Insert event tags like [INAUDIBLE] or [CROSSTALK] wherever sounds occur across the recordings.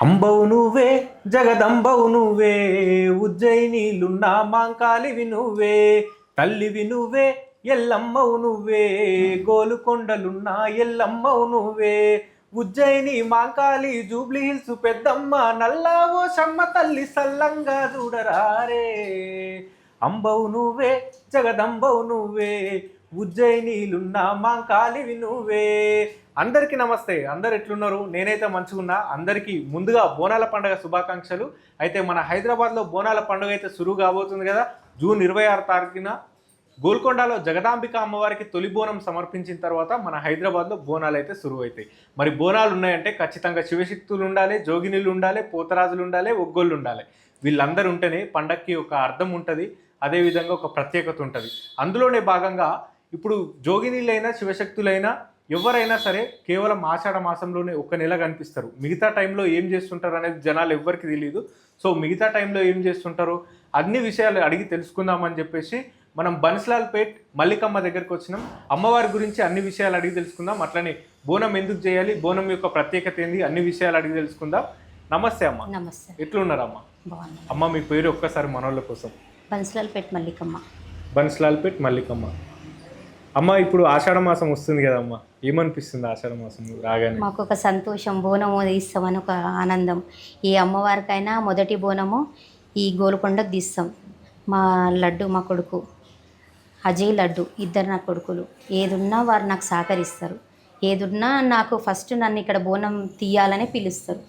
అంబవు నువ్వే జగదంబవు నువ్వే ఉజ్జయినీలున్నా మాంకాలివి నువ్వే తల్లివి నువ్వే ఎల్లమ్మవు నువ్వే గోలుకొండలున్నా ఎల్లమ్మవు నువ్వే ఉజ్జయిని మాంకాళి జూబ్లీ హిల్స్ పెద్దమ్మ నల్లావో షమ్మ తల్లి సల్లంగా చూడరారే. అంబవు నువ్వే జగదంబవు నువ్వే ఉజ్జయినీలున్నా మాంకాలివి నువ్వే అందరికీ నమస్తే. అందరు ఎట్లున్నారు? నేనైతే మంచిగున్నా. అందరికీ ముందుగా బోనాల పండుగ శుభాకాంక్షలు. అయితే మన హైదరాబాద్లో బోనాల పండుగ అయితే సురువు కాబోతుంది కదా. జూన్ ఇరవై ఆరు తారీఖున గోల్కొండలో జగదాంబిక అమ్మవారికి తొలి బోనం సమర్పించిన తర్వాత మన హైదరాబాద్లో బోనాలు అయితే సురువు అవుతాయి. మరి బోనాలు ఉన్నాయంటే ఖచ్చితంగా శివశక్తులు ఉండాలి జోగినీళ్ళు ఉండాలి పోతరాజులు ఉండాలి ఒగ్గోళ్ళు ఉండాలి. వీళ్ళందరూ ఉంటేనే పండక్కి ఒక అర్థం ఉంటుంది అదేవిధంగా ఒక ప్రత్యేకత ఉంటుంది. అందులోనే భాగంగా ఇప్పుడు జోగినీళ్ళైనా శివశక్తులైనా ఎవరైనా సరే కేవలం ఆషాఢ మాసంలోనే ఒక నెల కనిపిస్తారు. మిగతా టైంలో ఏం చేస్తుంటారు అనేది జనాలు ఎవ్వరికి తెలియదు సో మిగతా టైంలో ఏం చేస్తుంటారు? అన్ని విషయాలు అడిగి తెలుసుకుందామని చెప్పేసి మనం బన్స్లాల్ పేట్ మల్లికమ్మ దగ్గరికి వచ్చినాం. అమ్మవారి గురించి అన్ని విషయాలు అడిగి తెలుసుకుందాం. అట్లనే బోనం ఎందుకు చేయాలి? బోనం యొక్క ప్రత్యేకత ఏంది? అన్ని విషయాలు అడిగి తెలుసుకుందాం. నమస్తే అమ్మ. నమస్తే. ఎట్లున్నారమ్మ? అమ్మ మీ పేరు ఒక్కసారి మనోళ్ళ కోసం. బన్సులాల్పేట మల్లికమ్మ. బన్స్లాల్ పేట్ మల్లికమ్మ. అమ్మ ఇప్పుడు ఆషాఢ మాసం వస్తుంది కదమ్మా. ఏమనిపిస్తుంది ఆషాఢ మాసం రాగానే? మాకు ఒక సంతోషం బోనము తీస్తామని ఒక ఆనందం. ఈ అమ్మవారికైనా మొదటి బోనము ఈ గోల్కొండకు తీస్తాం. మా లడ్డు మా కొడుకు. అజయ్ లడ్డు ఇద్దరు నా కొడుకులు. ఏదున్నా వారు నాకు సహకరిస్తారు. ఏదున్నా నాకు ఫస్ట్ నన్ను ఇక్కడ బోనం తీయాలని పిలుస్తారు.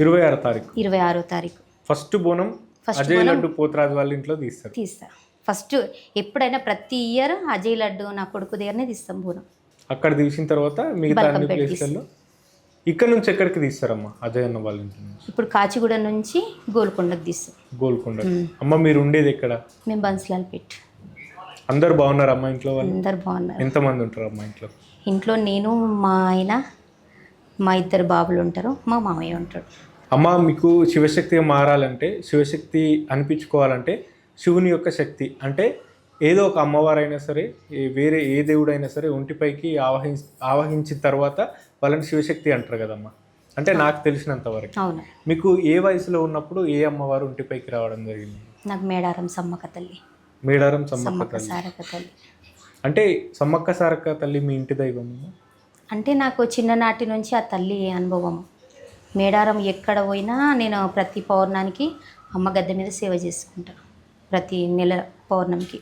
ఇరవై ఆరో తారీఖు. ఇరవై ఆరో తారీఖు. ఫస్ట్ బోనం ఫస్ట్ అజయ్ బోనం లడ్డు పోతరాజు వాళ్ళ ఇంట్లో తీస్తారు. తీస్తా ఫస్ట్ ఎప్పుడైనా ప్రతి ఇయర్ అజయ్ లడ్డు నా కొడుకు దగ్గరనే తీస్తాం బోనం. అక్కడ తీసిన తర్వాత మిగతా అన్ని ప్లేస్లలో ఇక్కడ నుంచి ఎక్కడికి తీస్తారమ్మా? అజయ్ అన్న వాళ్ళ ఇంటి నుంచి. ఇప్పుడు కాచిగూడ నుంచి గోల్కొండకు తీస్తాం. గోల్కొండ. అమ్మ మీరు ఉండేది ఎక్కడ? మేము బన్స్లాల్పేట్. అందరు బాగున్నారు అమ్మ ఇంట్లో వాళ్ళు? అందరు బాగున్నారు. ఎంతమంది ఉంటారు అమ్మ ఇంట్లో? ఇంట్లో నేను మా ఆయన మా ఇద్దరు బాబులు ఉంటారు మా మామయ్య ఉంటాడు. అమ్మ మీకు శివశక్తిగా మారాలంటే శివశక్తి అనిపించుకోవాలంటే శివుని యొక్క శక్తి. అంటే ఏదో ఒక అమ్మవారైనా సరే వేరే ఏ దేవుడైనా సరే ఒంటిపైకి ఆవహి ఆవహించిన తర్వాత వాళ్ళని శివశక్తి అంటారు కదమ్మా. అంటే నాకు తెలిసినంత వరకు. అవును. మీకు ఏ వయసులో ఉన్నప్పుడు ఏ అమ్మవారు ఒంటిపైకి రావడం జరిగింది? నాకు మేడారం సమ్మక్క తల్లి. మేడారం సమ్మక్క సారక్క తల్లి. అంటే సమ్మక్క సారక్క తల్లి మీ ఇంటి దైవం అంటే నాకు చిన్ననాటి నుంచి ఆ తల్లి అనుభవం. మేడారం ఎక్కడ పోయినా నేను ప్రతి పౌర్ణానికి అమ్మ గద్దె మీద సేవ చేసుకుంటాను ప్రతి నెల పౌర్ణమికి.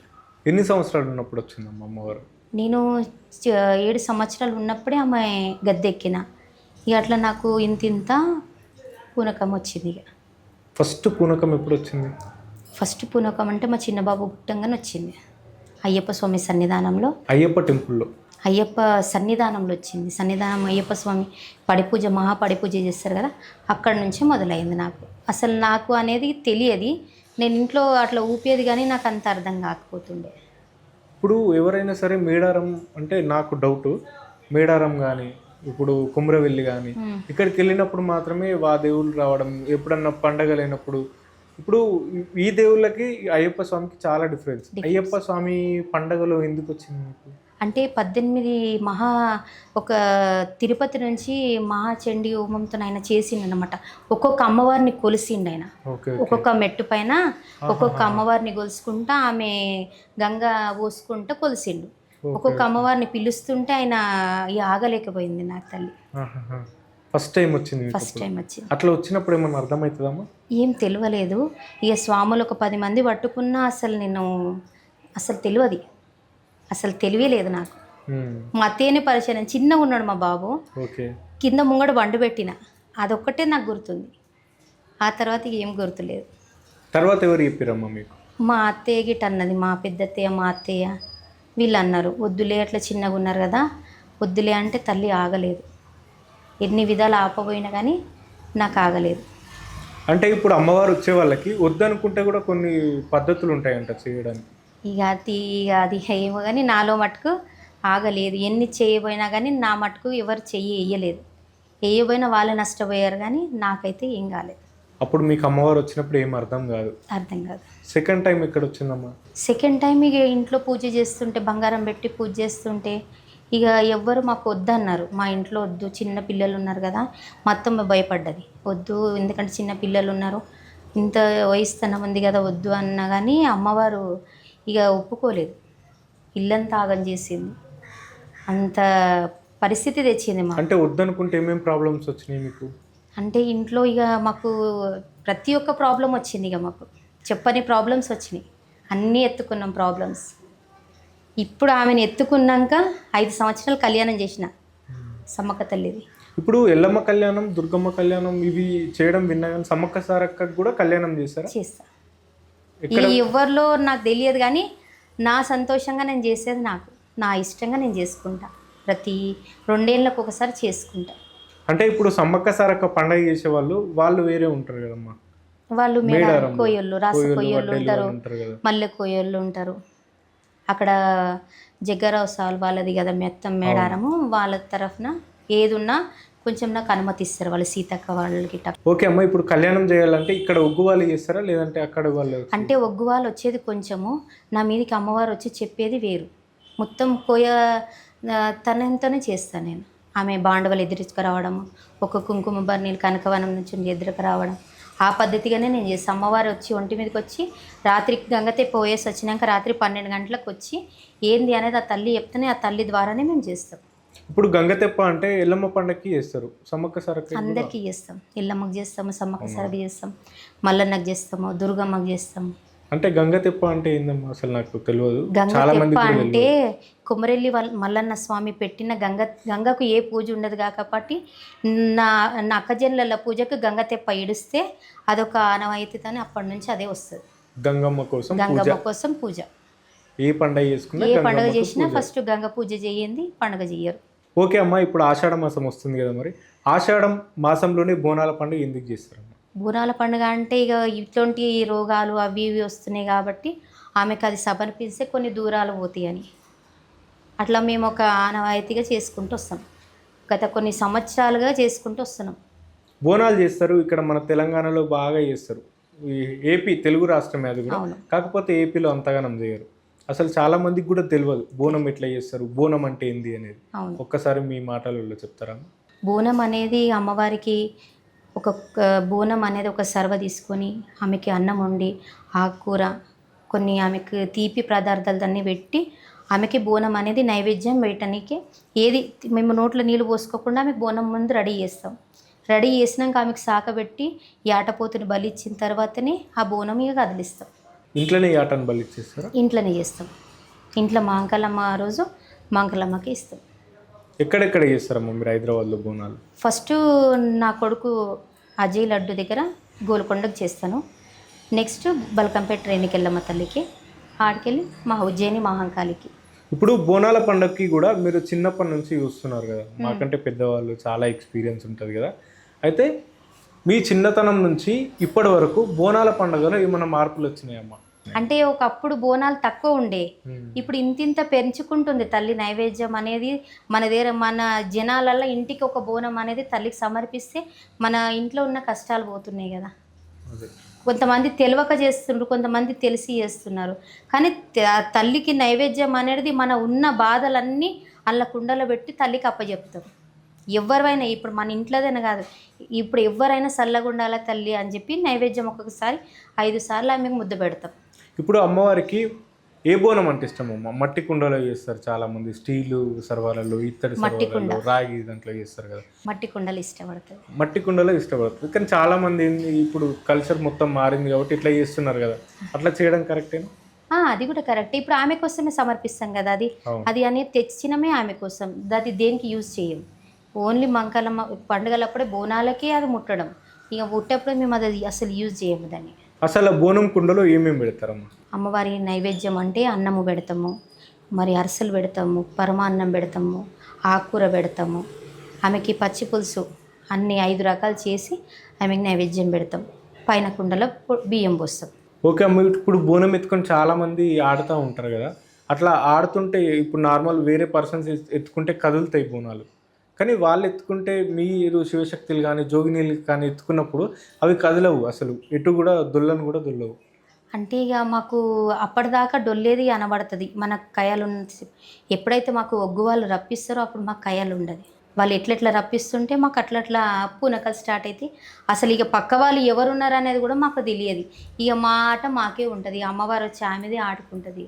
ఎన్ని సంవత్సరాలు ఉన్నప్పుడు వచ్చిందమ్మ అమ్మవారు? నేను ఏడు సంవత్సరాలు ఉన్నప్పుడే ఆమె గద్దె ఎక్కిన ఇక అట్లా నాకు ఇంత ఇంత పూనకం వచ్చింది ఇక. ఫస్ట్ పూనకం ఎప్పుడు వచ్చింది? ఫస్ట్ పూనకం అంటే మా చిన్న బాబు పుట్టంగానే వచ్చింది. అయ్యప్ప స్వామి సన్నిధానంలో. అయ్యప్ప టెంపుల్లో. అయ్యప్ప సన్నిధానంలో వచ్చింది. సన్నిధానం అయ్యప్ప స్వామి పడిపూజ మహా పడిపూజ చేస్తారు కదా అక్కడ నుంచి మొదలైంది నాకు. అసలు నాకు అనేది తెలియదు. నేను ఇంట్లో అట్లా ఊపేది కానీ నాకు అంత అర్థం కాకపోతుండే. ఇప్పుడు ఎవరైనా సరే మేడారం అంటే నాకు డౌట్. మేడారం కానీ ఇప్పుడు కుమ్రవెల్లి కానీ. ఇక్కడికి వెళ్ళినప్పుడు మాత్రమే వా దేవుళ్ళు రావడం ఎప్పుడన్నా పండగ లేనప్పుడు. ఇప్పుడు ఈ దేవుళ్ళకి అయ్యప్ప స్వామికి చాలా డిఫరెన్స్. అయ్యప్ప స్వామి పండగలో ఎందుకు వచ్చింది అంటే పద్దెనిమిది మహా ఒక తిరుపతి నుంచి మహాచండీ హోమంతో ఆయన చేసిండు అనమాట ఒక్కొక్క అమ్మవారిని కొలిసిండు ఆయన ఒక్కొక్క మెట్టు పైన ఒక్కొక్క అమ్మవారిని కొలుసుకుంటా ఆమె గంగ పోసుకుంటా కొలిసిండు. ఒక్కొక్క అమ్మవారిని పిలుస్తుంటే ఆయన ఇక ఆగలేకపోయింది నా తల్లి. ఫస్ట్ టైం వచ్చింది ఫస్ట్ టైం వచ్చింది. అట్లా వచ్చినప్పుడు ఏమన్నా అర్థమవుతుందమ్మా ఏం తెలియలేదు. ఇక స్వాములు ఒక పది మంది పట్టుకున్నా అసలు నేను అసలు తెలియదు. అసలు తెలియలేదు నాకు. మ్మ్. మా అత్తయ్యనే పరిచయం చిన్నగా ఉన్నాడు మా బాబు. కింద ముంగడ బండు పెట్టిన. అదొక్కటే నాకు గుర్తుంది. ఆ తర్వాత ఏం గుర్తులేదు. తర్వాత ఎవరు చెప్పారమ్మా మీకు? మా అత్తయ్య గిట్ట అన్నది మా పెద్ద అత్తయ్య మా అత్తయ్య వీళ్ళు అన్నారు. వద్దులే అట్లా చిన్నగా ఉన్నారు కదా. వద్దులే అంటే తల్లి ఆగలేదు. ఎన్ని విధాలు ఆపబోయినా కానీ నాకు ఆగలేదు. అంటే ఇప్పుడు అమ్మవారు వచ్చే వాళ్ళకి వద్దనుకుంటే కూడా కొన్ని పద్ధతులు ఉంటాయంట చేయడానికి. ఇక అది ఇక అది ఏమో కానీ నాలో మటుకు ఆగలేదు. ఎన్ని చేయబోయినా కానీ నా మటుకు ఎవరు చెయ్యి వేయలేదు. వేయబోయినా వాళ్ళే నష్టపోయారు కానీ నాకైతే ఏం కాలేదు. అప్పుడు మీకు అమ్మవారు వచ్చినప్పుడు ఏం అర్థం కాదు? అర్థం కాదు. సెకండ్ టైం ఎక్కడ వచ్చిందమ్మా? సెకండ్ టైం ఇక ఇంట్లో పూజ చేస్తుంటే బంగారం పెట్టి పూజ చేస్తుంటే ఇక ఎవ్వరు మాకు వద్దన్నారు. మా ఇంట్లో వద్దు చిన్న పిల్లలు ఉన్నారు కదా మా అత్తమ్మ భయపడ్డది. వద్దు ఎందుకంటే చిన్న పిల్లలు ఉన్నారు. ఇంత వయస్తనం ఉంది కదా వద్దు అన్నా కానీ అమ్మవారు ఇక ఒప్పుకోలేదు. ఇల్లంతా ఆగం చేసింది. అంత పరిస్థితి తెచ్చింది మా అంటే వద్దనుకుంటే ఏమేమి ప్రాబ్లమ్స్ వచ్చినాయి మీకు? అంటే ఇంట్లో ఇక మాకు ప్రతి ఒక్క ప్రాబ్లం వచ్చింది ఇక మాకు. చెప్పని ప్రాబ్లమ్స్ వచ్చినాయి. అన్నీ ఎత్తుకున్నాం ప్రాబ్లమ్స్. ఇప్పుడు ఆమెను ఎత్తుకున్నాక ఐదు సంవత్సరాలు కళ్యాణం చేసిన సమ్మక్క తల్లిది. ఇప్పుడు ఎల్లమ్మ కళ్యాణం దుర్గమ్మ కళ్యాణం ఇవి చేయడం విన్నా కానీ సమ్మక్క సారక్కకు కూడా కళ్యాణం చేశారా? చేస్తా. ఎవరిలో నాకు తెలియదు కానీ నా సంతోషంగా నేను చేసేది నాకు. నా ఇష్టంగా నేను చేసుకుంటా. ప్రతి రెండేళ్ళకు ఒకసారి చేసుకుంటా. అంటే ఇప్పుడు సమ్మక్క సారక్క పండగ చేసేవాళ్ళు వాళ్ళు వేరే ఉంటారు కదమ్మా? వాళ్ళు మేడ మేడారంలో. కోయళ్ళు రాస కోయళ్ళు ఉంటారు. మల్లె కోయళ్ళు ఉంటారు. అక్కడ జగ్గరావు సాల్ వాళ్ళది కదా మెత్తం మేడారము. వాళ్ళ తరఫున ఏది ఉన్నా కొంచెం నాకు అనుమతిస్తారు వాళ్ళు సీతక్క వాళ్ళకి ఓకే అమ్మా ఇప్పుడు కళ్యాణం చేయాలంటే ఇక్కడ ఒగ్గు వాళ్ళు చేస్తారా? లేదంటే అక్కడ వాళ్ళు అంటే ఒగ్గు వాళ్ళు వచ్చేది కొంచెము నా మీదకి అమ్మవారు వచ్చి చెప్పేది వేరు. మొత్తం కోయ తనంతోనే చేస్తాను నేను. ఆమె బాండవలు ఎదురుకురావడం ఒక కుంకుమ బర్నీలు కనకవనం నుంచి ఎదురుకు రావడం ఆ పద్ధతిగానే నేను చేస్తాను అమ్మవారు వచ్చి ఒంటి మీదకి వచ్చి రాత్రి గంగతే పోయేసి వచ్చినాక రాత్రి పన్నెండు గంటలకు వచ్చి ఏంది అనేది ఆ తల్లి చెప్తేనే ఆ తల్లి ద్వారానే మేము చేస్తాం. ఇప్పుడు గంగతెప్ప అంటే ఎల్లమ్మ పండగకి చేస్తారు. సమ్మక్క సారక్క అందరికీ చేస్తాం. ఇల్లమ్మకి చేస్తాము సమ్మక్క సరగ చేస్తాం మల్లన్నకు చేస్తాము దుర్గమ్మకి చేస్తాము. అంటే గంగతెప్ప అంటే ఏందమ్మా? అసలు నాకు తెలియదు. గంగ చాలా మంది తెప్ప అంటే కుమరెల్లి మల్లన్న స్వామి పెట్టిన గంగ గంగకు ఏ పూజ ఉండదు కాబట్టి నా నా అక్కజనుల పూజకు గంగ తెప్ప ఇడిస్తే అదొక ఆనవాయితీతోనే అప్పటి నుంచి అదే వస్తుంది. గంగమ్మ కోసం గంగమ్మ కోసం పూజ. ఏ పండగ చేసుకున్నా ఏ పండుగ చేసినా. ఫస్ట్ గంగ పూజ చేయండి పండుగ చెయ్యరు ఓకే అమ్మా ఇప్పుడు ఆషాఢ మాసం వస్తుంది కదా మరి. ఆషాఢం మాసంలోనే బోనాల పండుగ ఎందుకు చేస్తారమ్మా బూనాల పండుగ అంటే ఇక ఇట్లాంటి రోగాలు అవి ఇవి వస్తున్నాయి కాబట్టి ఆమెకు అది సమర్పిస్తే కొన్ని దూరాలు పోతాయి అని అట్లా మేము ఒక ఆనవాయితీగా చేసుకుంటూ వస్తాం. గత కొన్ని సంవత్సరాలుగా చేసుకుంటూ వస్తున్నాం. బోనాలు చేస్తారు ఇక్కడ మన తెలంగాణలో బాగా చేస్తారు. ఏపీ తెలుగు రాష్ట్రమే అది కూడా. కాకపోతే ఏపీలో అంతగానం చేయరు. అసలు చాలా మందికి కూడా తెలియదు బోనం ఎట్లా చేస్తారు బోనం అంటే ఏంది అనేది. అవును. ఒక్కసారి మీ మాటలలో చెప్తారా? బోనం అనేది అమ్మవారికి ఒక బోనం అనేది ఒక సర్వ తీసుకొని ఆమెకి అన్నం వండి ఆకుకూర కొన్ని ఆమెకు తీపి పదార్థాలు అన్నీ పెట్టి ఆమెకి బోనం అనేది నైవేద్యం పెట్టడానికి ఏది మేము నోట్లో నీళ్ళు పోసుకోకుండా ఆమెకు బోనం ముందు రెడీ చేస్తాం. రెడీ చేసినాక ఆమెకు సాకబెట్టి ఈ ఆటపోతుని బలి ఇచ్చిన తర్వాతనే ఆ బోనం ఇక కదిలిస్తాం. ఇంట్లోనే ఆటను బలి చేస్తారా ఇంట్లోనే చేస్తాం. ఇంట్లో మాంకలమ్మ ఆ రోజు మాంకలమ్మకి ఇస్తాం. ఎక్కడెక్కడ చేస్తారమ్మా మీరు హైదరాబాద్లో బోనాలు? ఫస్ట్ నా కొడుకు అజయ్ లడ్డు దగ్గర గోల్కొండకు చేస్తాను. నెక్స్ట్ బల్కంపేట రేణికెళ్ళమ్మ తల్లికి. ఆడికెళ్ళి మా ఉజ్జయిని మహాంకాళికి ఇప్పుడు బోనాల పండగకి కూడా మీరు చిన్నప్పటి నుంచి చూస్తున్నారు కదా. మాకంటే పెద్దవాళ్ళు చాలా ఎక్స్పీరియన్స్ ఉంటుంది కదా. అయితే మీ చిన్నతనం నుంచి ఇప్పటి వరకు బోనాల పండుగలో ఏమైనా మార్పులు వచ్చినాయమ్మా? అంటే ఒకప్పుడు బోనాలు తక్కువ ఉండే. ఇప్పుడు ఇంతింత పెంచుకుంటుంది తల్లి నైవేద్యం అనేది. మన దగ్గర మన జనాలల్లో ఇంటికి ఒక బోనం అనేది తల్లికి సమర్పిస్తే మన ఇంట్లో ఉన్న కష్టాలు పోతున్నాయి కదా. కొంతమంది తెలియక చేస్తుండ్రు కొంతమంది తెలిసి చేస్తున్నారు. కానీ తల్లికి నైవేద్యం అనేది మన ఉన్న బాధలన్నీ అల్ల కుండలో పెట్టి తల్లికి అప్పచెప్తాం ఎవరైనా ఇప్పుడు మన ఇంట్లోదైనా కాదు ఇప్పుడు ఎవరైనా చల్లగుండాల తల్లి అని చెప్పి నైవేద్యం ఒక్కొక్కసారి ఐదు సార్లు ఆమెకు ముద్ద పెడతాం. ఇప్పుడు అమ్మవారికి ఏ బోనం అంటే ఇష్టం అమ్మ మట్టి కుండలో చేస్తారు చాలా మంది స్టీలు సర్వాలలో ఇత్తడి మట్టి సర్వాలలో రాగి దాంట్లో చేస్తారు కదా. మట్టి కుండలు ఇష్టపడుతుంది మట్టి కుండలో ఇష్టపడుతుంది కానీ చాలా మంది ఇప్పుడు కల్చర్ మొత్తం మారింది కాబట్టి ఇట్లా చేస్తున్నారు కదా. అట్లా చేయడం కరెక్టేనా? ఆ, అది కూడా కరెక్ట్. ఇప్పుడు ఆమె కోసమే సమర్పిస్తాం కదా అది. అది అనేది తెచ్చినమే ఆమె కోసం. అది దేనికి యూజ్ చేయం? ఓన్లీ మంకలమ్మ పండుగలప్పుడే బోనాలకి అది ముట్టడం. ఇక ముట్టేప్పుడు మేము అది అసలు యూజ్ చేయము దాన్ని. అసలు బోనం కుండలో ఏమేమి పెడతారమ్మా? అమ్మవారి నైవేద్యం అంటే అన్నము పెడతాము మరి అరసలు పెడతాము పరమాన్నం పెడతాము ఆకుకూర పెడతాము. ఆమెకి పచ్చి పులుసు అన్ని ఐదు రకాలు చేసి ఆమెకి నైవేద్యం పెడతాం. పైన కుండలో బియ్యం పోస్తాం. ఓకే అమ్మ ఇప్పుడు బోనం ఎత్తుకొని చాలా మంది ఆడుతూ ఉంటారు కదా. అట్లా ఆడుతుంటే ఇప్పుడు నార్మల్ వేరే పర్సన్స్ ఎత్తుకుంటే కదులుతాయి బోనాలు. కానీ వాళ్ళు ఎత్తుకుంటే మీరు శివశక్తులు కానీ జోగినీలు కానీ ఎత్తుకున్నప్పుడు అవి కదలవు అసలు. ఎటు కూడా దొల్లను కూడా దొల్లవు. అంటే ఇక మాకు అప్పటిదాకా డొల్లేది అనబడుతుంది మన కయాలు ఎప్పుడైతే మాకు ఒగ్గు వాళ్ళు రప్పిస్తారో అప్పుడు మాకు కయాలు ఉండదు. వాళ్ళు ఎట్లెట్లా రప్పిస్తుంటే మాకు అట్లట్లా పూనకలు స్టార్ట్ అయితే అసలు ఇక పక్క వాళ్ళు ఎవరున్నారు అనేది కూడా మాకు తెలియదు. ఇక మా ఆట మాకే ఉంటుంది. అమ్మవారు వచ్చి ఆమెదే ఆడుకుంటుంది.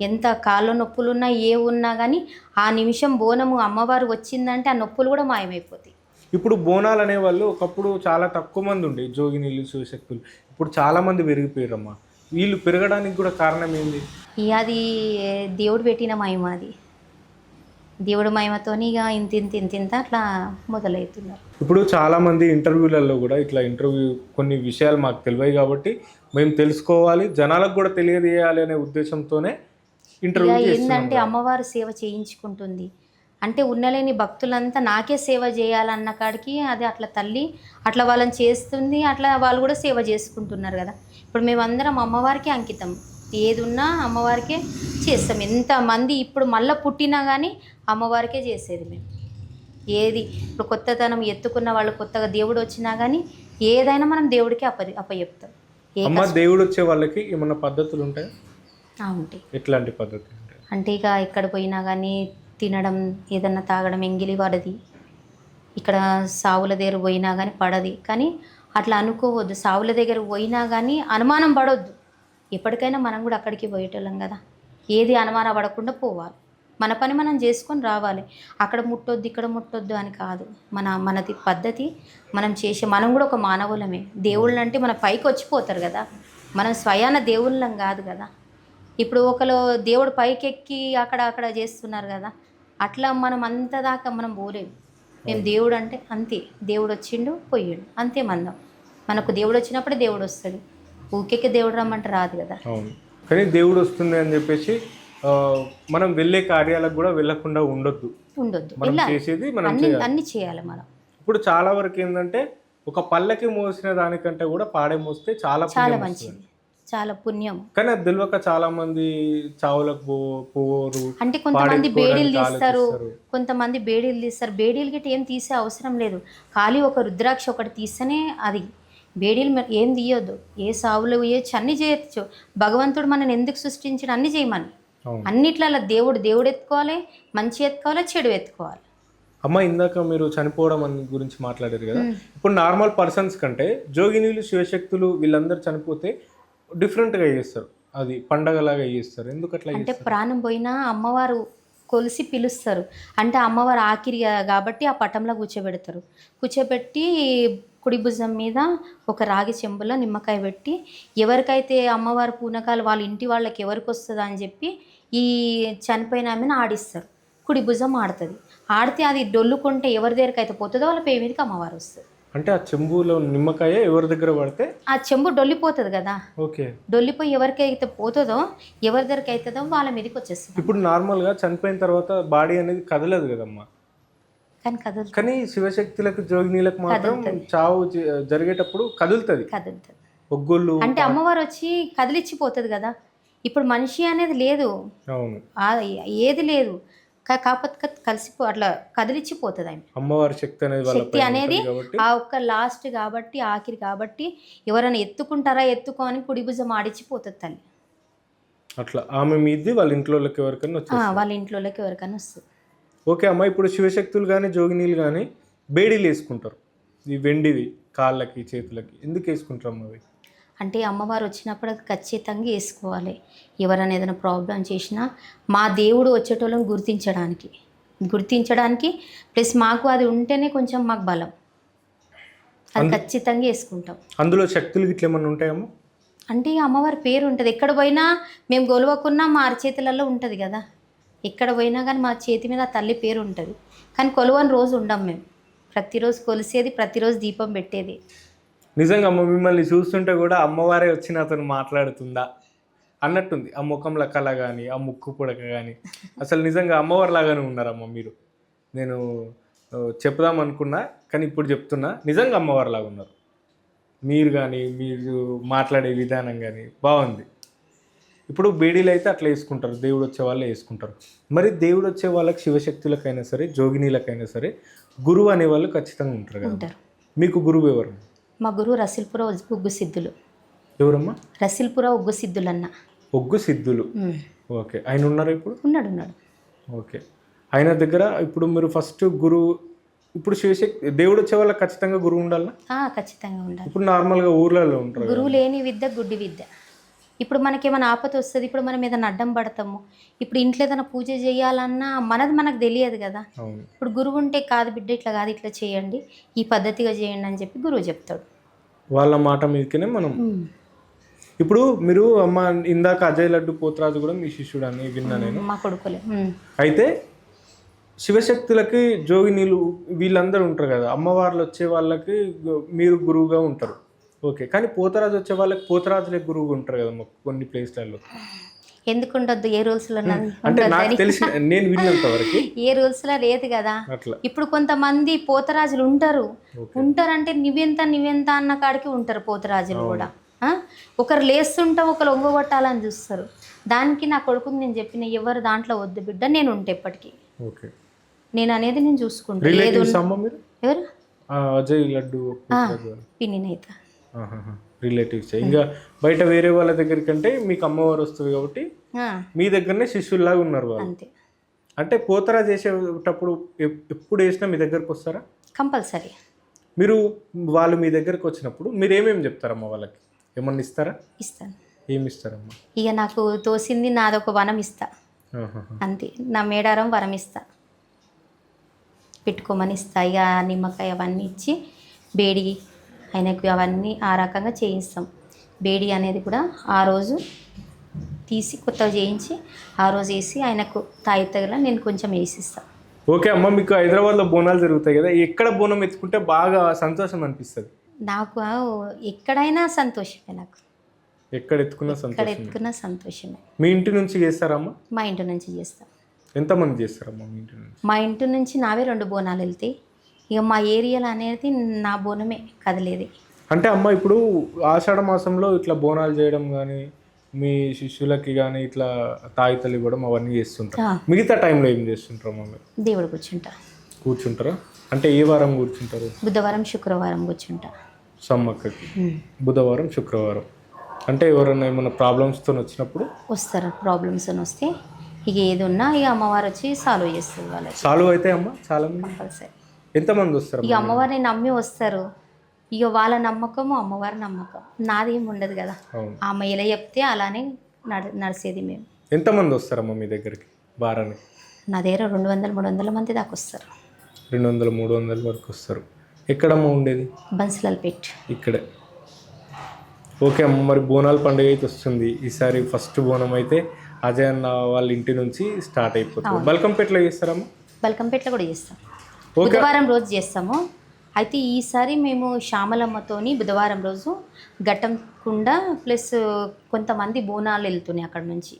ఎంత కాళ్ళ నొప్పులు ఉన్నా ఏ ఉన్నా కానీ ఆ నిమిషం బోనము అమ్మవారు వచ్చిందంటే ఆ నొప్పులు కూడా మాయమైపోతాయి. ఇప్పుడు బోనాలు అనేవాళ్ళు ఒకప్పుడు చాలా తక్కువ మంది ఉండే జోగినీళ్ళు శివశక్తులు. ఇప్పుడు చాలా మంది పెరిగిపోయారమ్మా వీళ్ళు పెరగడానికి కూడా కారణం ఏంది? అది దేవుడు పెట్టిన మహిమ అది. దేవుడు మహిమతోని ఇక ఇంత ఇంత ఇంత ఇంత అట్లా మొదలవుతున్నారు. ఇప్పుడు చాలా మంది ఇంటర్వ్యూలలో కూడా ఇట్లా ఇంటర్వ్యూ కొన్ని విషయాలు మాకు తెలివాయి కాబట్టి మేము తెలుసుకోవాలి జనాలకు కూడా తెలియజేయాలి అనే ఉద్దేశంతోనే ఇంటర్వ్యూ ఏంటంటే అమ్మవారు సేవ చేయించుకుంటుంది. అంటే ఉన్నలేని భక్తులంతా నాకే సేవ చేయాలన్న కాడికి అది అట్లా తల్లి అట్లా వాళ్ళని చేస్తుంది అట్లా వాళ్ళు కూడా సేవ చేసుకుంటున్నారు కదా. ఇప్పుడు మేమందరం అమ్మవారికి అంకితం. ఏది ఉన్నా అమ్మవారికే చేస్తాం. ఎంతమంది ఇప్పుడు మళ్ళీ పుట్టినా కానీ అమ్మవారికే చేసేది మేము. ఏది ఇప్పుడు కొత్తతనం ఎత్తుకున్న వాళ్ళు కొత్తగా దేవుడు వచ్చినా కానీ ఏదైనా మనం దేవుడికి అప్ప అప్పచెప్తాం. దేవుడు వచ్చే వాళ్ళకి ఏమన్నా పద్ధతులు ఉంటాయి? ఉంటాయి ఎట్లాంటి పద్ధతులు ఉంటాయి అంటే ఇక ఎక్కడ పోయినా కానీ తినడం ఏదన్నా తాగడం ఎంగిలి పడది. ఇక్కడ సావుల దగ్గర పోయినా కానీ పడది. కానీ అట్లా అనుకోవద్దు. సావుల దగ్గర పోయినా కానీ అనుమానం పడొద్దు. ఎప్పటికైనా మనం కూడా అక్కడికి పోయేటోళ్ళం కదా. ఏది అనుమానం పడకుండా పోవాలి. మన పని మనం చేసుకొని రావాలి. అక్కడ ముట్టొద్దు ఇక్కడ ముట్టొద్దు అని కాదు. మన మనది పద్ధతి మనం చేసే మనం కూడా ఒక మానవులమే. దేవుళ్ళు అంటే మన పైకి వచ్చిపోతారు కదా. మనం స్వయాన దేవుళ్ళం కాదు కదా. ఇప్పుడు ఒకరు దేవుడు పైకి ఎక్కి అక్కడ అక్కడ చేస్తున్నారు కదా అట్లా మనం అంత దాకా మనం పోలేము. మేము దేవుడు అంటే అంతే. దేవుడు వచ్చిండు పోయిండు. అంతే మందం. మనకు దేవుడు వచ్చినప్పుడే దేవుడు వస్తుంది ఊకెక్కి దేవుడు రమ్మంటే రాదు కదా. కానీ దేవుడు వస్తుంది అని చెప్పేసి మనం వెళ్ళే కార్యాలకు కూడా వెళ్ళకుండా ఉండొద్దు. ఉండొద్దు. మనం చేసేది మనం అన్ని చేయాలి. అన్ని చేయాలి మనం. ఇప్పుడు చాలా వరకు ఏంటంటే ఒక పల్లకి మోసిన దానికంటే కూడా పాడే మోస్తే చాలా చాలా మంచిది. చాలా పుణ్యం. కానీ అది తెలియక చాలా మంది చావులకు పోరు అంటే కొంతమంది బేడీలు తీస్తారు. కొంతమంది బేడీలు తీస్తారు. బేడీలు గిట్ట ఏం తీసే అవసరం లేదు. ఖాళీ ఒక రుద్రాక్ష ఒకటి తీస్తేనే అది. బేడీలు ఏం తీయొద్దు. ఏ సావులు చేయొచ్చు అన్ని చేయొచ్చు. భగవంతుడు మనని ఎందుకు సృష్టించిన అన్ని చేయమని. అన్నిట్లలో దేవుడు దేవుడు ఎత్తుకోవాలి మంచి ఎత్తుకోవాలి చెడు ఎత్తుకోవాలి. అమ్మ ఇందాక మీరు చనిపోవడం అని గురించి మాట్లాడారు కదా. ఇప్పుడు నార్మల్ పర్సన్స్ కంటే జోగినీలు శివశక్తులు వీళ్ళందరూ చనిపోతే డిఫరెంట్గా చేస్తారు. అది పండగలాగా చేస్తారు. ఎందుకు అట్లా అంటే ప్రాణం పోయినా అమ్మవారు కొలిసి పిలుస్తారు. అంటే అమ్మవారు ఆఖరి కాబట్టి ఆ పటంలో కూర్చోబెడతారు. కూర్చోబెట్టి కుడి భుజం మీద ఒక రాగి చెంబులో నిమ్మకాయ పెట్టి ఎవరికైతే అమ్మవారి పూనకాలు వాళ్ళ ఇంటి వాళ్ళకి ఎవరికి వస్తుందా అని చెప్పి ఈ చనిపోయిన ఆమెను ఆడిస్తారు. కుడి భుజం ఆడుతుంది. ఆడితే అది డొల్లుకుంటే ఎవరి దగ్గరికి అయితే పోతుందో వాళ్ళ పేరు మీదకి అమ్మవారు వస్తుంది. అంటే ఆ చెంబులో నిమ్మకాయ ఎవరి దగ్గర పడితే ఆ చెంబు డొల్లిపోతుంది కదా. ఓకే. డొల్లిపోయి ఎవరికైతే పోతుందో ఎవరి దగ్గరికి అవుతుందో వాళ్ళ మీదకి వచ్చేస్తుంది. ఇప్పుడు నార్మల్గా చనిపోయిన తర్వాత బాడీ అనేది కదలదు కదమ్మా. కానీ కదులు కానీ శివశక్తులకు జోగినీలకు మాత్రం. చావు జరిగేటప్పుడు కదులుతుంది. కదులుతుంది. ఒగ్గోళ్ళు అంటే అమ్మవారు వచ్చి కదిలిచ్చిపోతుంది కదా. ఇప్పుడు మనిషి అనేది లేదు. అవును. ఏది లేదు. కాకపోతే క- కలిసిపో అట్లా కదిలిచ్చిపోతుంది ఆమె అమ్మవారి శక్తి అనేది శక్తి అనేది ఆ ఒక్క లాస్ట్ కాబట్టి ఆఖరి కాబట్టి ఎవరైనా ఎత్తుకుంటారా ఎత్తుకో అని కుడి భుజం ఆడిచ్చిపోతుంది తల్లి. అట్లా ఆమె మీది వాళ్ళ ఇంట్లో వాళ్ళకి ఎవరికైనా వాళ్ళ ఇంట్లోకి ఎవరికైనా వస్తుంది. ఓకే అమ్మ ఇప్పుడు శివశక్తులు కానీ జోగినీలు కానీ బేడీలు వేసుకుంటారు. ఈ వెండివి కాళ్ళకి చేతులకి ఎందుకు వేసుకుంటారు అమ్మ అవి? అంటే అమ్మవారు వచ్చినప్పుడు అది ఖచ్చితంగా వేసుకోవాలి. ఎవరైనా ఏదైనా ప్రాబ్లం చేసినా మా దేవుడు వచ్చేటోళ్ళని గుర్తించడానికి. గుర్తించడానికి ప్లస్ మాకు అది ఉంటేనే కొంచెం మాకు బలం. అది ఖచ్చితంగా వేసుకుంటాం. అందులో శక్తులు గిట్ల ఏమన్నా ఉంటాయమ్మా అంటే అమ్మవారి పేరు ఉంటుంది. ఎక్కడ పోయినా మేము గొలవకున్నా మా అరచేతులలో ఉంటుంది కదా. ఎక్కడ పోయినా కానీ మా చేతి మీద ఆ తల్లి పేరు ఉంటుంది. కానీ కొలువని రోజు ఉండం మేము. ప్రతిరోజు కొలిసేది ప్రతిరోజు దీపం పెట్టేది. నిజంగా అమ్మ మిమ్మల్ని చూస్తుంటే కూడా అమ్మవారే వచ్చి నాతో మాట్లాడుతుందా? అన్నట్టుంది. ఆ ముఖంలో కళ కానీ ఆ ముక్కు పుడక కానీ అసలు నిజంగా అమ్మవారి లాగానే ఉన్నారమ్మ మీరు. నేను చెప్దాం అనుకున్నా కానీ ఇప్పుడు చెప్తున్నా. నిజంగా అమ్మవారి లాగా ఉన్నారు. మీరు కానీ మీరు మాట్లాడే విధానం కానీ బాగుంది. ఇప్పుడు బేడీలు అయితే అట్లా వేసుకుంటారు. దేవుడు వచ్చే వాళ్ళే వేసుకుంటారు. మరి దేవుడు వచ్చే వాళ్ళకి శివశక్తులకైనా సరే జోగినీలకైనా సరే గురువు అనే వాళ్ళు ఖచ్చితంగా ఉంటారు కదా. మీకు గురువు ఎవరు? మా గురువు రసిల్పుర ఉగ్గు సిద్ధులు. ఎవరమ్మా? రసిల్పుర ఉగ్గు సిద్ధులన్న. ఒగ్గు సిద్ధులు. ఉమ్. ఓకే. ఆయన ఉన్నారు ఇప్పుడు? ఉన్నాడు ఉన్నాడు. ఓకే. ఆయన దగ్గర ఇప్పుడు మీరు ఫస్ట్ గురువు ఇప్పుడు శివశక్తి దేవుడు వచ్చే వాళ్ళకి ఖచ్చితంగా గురువు ఉండాలా ఖచ్చితంగా ఉండాలి. ఇప్పుడు నార్మల్గా ఊర్లలో ఉంటారు. గురువు లేని విద్య గుడ్డి విద్య. ఇప్పుడు మనకేమైనా ఆపద వస్తుంది ఇప్పుడు మనం ఏదైనా అడ్డం పడతాము ఇప్పుడు ఇంట్లో ఏదైనా పూజ చేయాలన్నా మనది మనకు తెలియదు కదా. ఇప్పుడు గురువు ఉంటే కాదు బిడ్డ ఇట్లా కాదు ఇట్లా చేయండి ఈ పద్ధతిగా చేయండి అని చెప్పి గురువు చెప్తాడు. వాళ్ళ మాట మీదకినే మనం. ఇప్పుడు మీరు అమ్మ ఇందాక అజయ్ లడ్డు పోతరాజు కూడా మీ శిష్యుడు అని విన్నా నేను. మా కొడుకులే. అయితే శివశక్తులకి జోగినీలు వీళ్ళందరూ ఉంటారు కదా అమ్మవార్లు వచ్చే వాళ్ళకి మీరు గురువుగా ఉంటారు. ఓకే. కానీ పోతరాజు వచ్చే వాళ్ళకి పోతరాజులే గురువుగా ఉంటారు కదా కొన్ని ప్లేస్లలో. ఎందుకు ఉండొద్దు? ఏ రూల్స్లో అంటే నాకు తెలిసిన నేను విన్నంత వరకు. ఏ రూల్స్లో లేదు కదా. ఇప్పుడు కొంతమంది పోతరాజులు ఉంటారు. ఉంటారంటే నువ్వెంత నువ్వెంత అన్న కాడికి ఉంటారు పోతరాజులు కూడా? ఒకరు లేస్తుంటే ఒకరు ఒంగొట్టాలని చూస్తారు. దానికి నా కొడుకుని నేను చెప్పిన ఎవరు దాంట్లో వద్దు బిడ్డ నేను ఉంటే ఎప్పటికీ. ఓకే. నేను అనేది నేను చూసుకుంటా. లేదు రిలేటివ్స్ అమ్మ మీరు? ఎవరు? అజయ్ లడ్డు పిన్నినైత రిలేటివ్స్. ఇంకా బయట వేరే వాళ్ళ దగ్గర కంటే మీకు అమ్మవారు వస్తుంది కాబట్టి మీ దగ్గరనే శిష్యుల్లాగా ఉన్నారు వాళ్ళు. అంతే. అంటే పోతరా చేసేటప్పుడు ఎప్- ఎప్పుడు వేసినా మీ దగ్గరకు వస్తారా? కంపల్సరీ. మీరు వాళ్ళు మీ దగ్గరకు వచ్చినప్పుడు మీరు ఏమేమి చెప్తారమ్మా వాళ్ళకి? ఏమన్నా ఇస్తారా? ఇస్తాను. ఏమి ఇస్తారమ్మా ఇక నాకు తోసింది నాదొక వనం ఇస్తా. అంతే. నా మేడారం వరం ఇస్తా. పెట్టుకోమని ఇస్తా. ఇక నిమ్మకాయ అవన్నీ ఇచ్చి బేడి ఆయనకు అవన్నీ ఆ రకంగా చేయిస్తాం. బేడి అనేది కూడా ఆ రోజు తీసి కొత్తగా చేయించి ఆ రోజు వేసి ఆయనకు తాయి తగల నేను కొంచెం వేసిస్తా. ఓకే అమ్మ మీకు హైదరాబాద్లో బోనాలు జరుగుతాయి కదా ఎక్కడ బోనం ఎత్తుకుంటే బాగా సంతోషం అనిపిస్తుంది? నాకు ఎక్కడైనా సంతోషమే నాకు. ఎక్కడ ఎత్తుకున్నా ఎక్కడ సంతోషం ఎత్తుకున్న సంతోషమే. మీ ఇంటి నుంచి చేస్తారమ్మా మా ఇంటి నుంచి చేస్తాం. ఎంతమంది చేస్తారమ్మా మీ ఇంటి నుంచి? మా ఇంటి నుంచి నావే రెండు బోనాలు వెళ్తాయి. ఇక మా ఏరియాలో అనేది నా బోనమే కదిలేది. అంటే అమ్మ ఇప్పుడు ఆషాఢ మాసంలో ఇట్లా బోనాలు చేయడం కానీ మీ శిష్యులకి కానీ ఇట్లా తాయితలు ఇవ్వడం అవన్నీ చేస్తుంటారు. మిగతా టైంలో ఏం చేస్తుంటారు అమ్మ మీరు దేవుడు కూర్చుంటా. కూర్చుంటారా? అంటే ఏ వారం కూర్చుంటారు? బుధవారం శుక్రవారం కూర్చుంటా. సమ్మక్కకి. బుధవారం శుక్రవారం. అంటే ఎవరైనా ఏమైనా ప్రాబ్లమ్స్తో వచ్చినప్పుడు? వస్తారు. ప్రాబ్లమ్స్ అని వస్తే ఇక ఏది ఉన్నా ఇక అమ్మవారు వచ్చి సాల్వ్ చేస్తుంది వాళ్ళకి. సాల్వ్ అయితే అమ్మ? చాలా కంపల్సరీ ఎంతమంది వస్తారు ఇక అమ్మవారిని నమ్మి వస్తారు. ఇక వాళ్ళ నమ్మకము అమ్మవారి నమ్మకం. నాదేం ఉండదు కదా. ఆమె ఎలా చెప్తే అలానే నడ నడిచేది మేము. ఎంతమంది వస్తారమ్మా మీ దగ్గరికి? వారానికి? నా దగ్గర రెండు వందల మూడు వందల మంది దాకా వస్తారు. రెండు వందలు మూడు వందల వరకు వస్తారు. ఎక్కడమ్మా ఉండేది? బన్సిలాల్ పెట్ ఇక్కడే. ఓకే అమ్మ మరి బోనాల పండుగ అయితే వస్తుంది. ఈసారి ఫస్ట్ బోనం అయితే అజయ్ అన్న వాళ్ళ ఇంటి నుంచి స్టార్ట్ అయిపోతుంది. బల్కంపేటలో చేస్తారమ్మా? బల్కంపేటలో కూడా చేస్తాం. బుధవారం రోజు చేస్తాము. అయితే ఈసారి మేము శ్యామలమ్మతోని బుధవారం రోజు ఘట్టం కుండ ప్లస్ కొంతమంది బోనాలు వెళ్తున్నాయి అక్కడ నుంచి.